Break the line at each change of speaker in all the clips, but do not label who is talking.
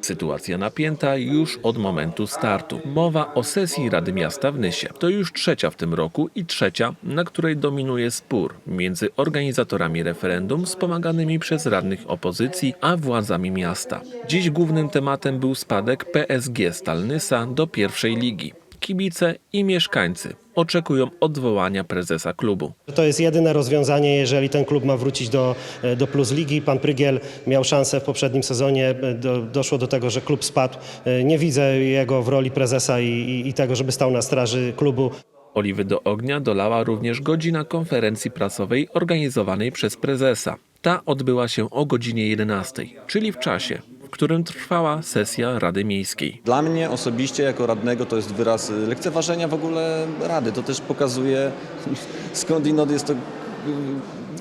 Sytuacja napięta już od momentu startu. Mowa o sesji Rady Miasta w Nysie. To już trzecia w tym roku i trzecia, na której dominuje spór między organizatorami referendum wspomaganymi przez radnych opozycji, a władzami miasta. Dziś głównym tematem był spadek PSG Stalnysa do pierwszej ligi. Kibice i mieszkańcy oczekują odwołania prezesa klubu.
To jest jedyne rozwiązanie, jeżeli ten klub ma wrócić do, do Plus Ligi. Pan Prygiel miał szansę w poprzednim sezonie, do, doszło do tego, że klub spadł. Nie widzę jego w roli prezesa i, i, i tego, żeby stał na straży klubu.
Oliwy do ognia dolała również godzina konferencji prasowej organizowanej przez prezesa. Ta odbyła się o godzinie 11, czyli w czasie, w którym trwała sesja Rady Miejskiej.
Dla mnie osobiście jako radnego to jest wyraz lekceważenia w ogóle Rady. To też pokazuje skądinąd jest to y,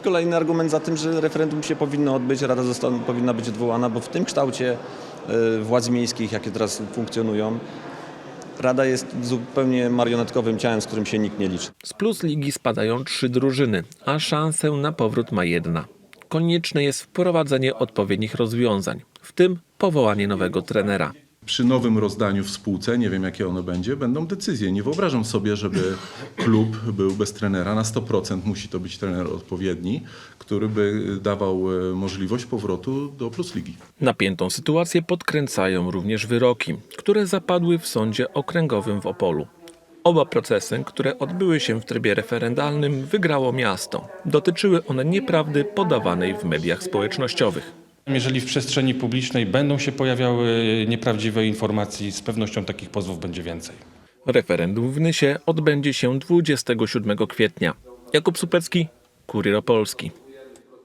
kolejny argument za tym, że referendum się powinno odbyć, Rada została, powinna być odwołana, bo w tym kształcie y, władz miejskich, jakie teraz funkcjonują, Rada jest zupełnie marionetkowym ciałem, z którym się nikt nie liczy.
Z plus ligi spadają trzy drużyny, a szansę na powrót ma jedna. Konieczne jest wprowadzenie odpowiednich rozwiązań, w tym powołanie nowego trenera.
przy nowym rozdaniu w spółce, nie wiem jakie ono będzie, będą decyzje. Nie wyobrażam sobie, żeby klub był bez trenera. Na 100% musi to być trener odpowiedni, który by dawał e, możliwość powrotu do Plus Ligi.
Napiętą sytuację podkręcają również wyroki, które zapadły w sądzie okręgowym w Opolu. Oba procesy, które odbyły się w trybie referendalnym, wygrało miasto. Dotyczyły one nieprawdy podawanej w mediach społecznościowych.
Jeżeli w przestrzeni publicznej będą się pojawiały nieprawdziwe informacje, z pewnością takich pozwów będzie więcej.
Referendum w Nysie odbędzie się 27 kwietnia. Jakub Supecki, Kurier Opolski.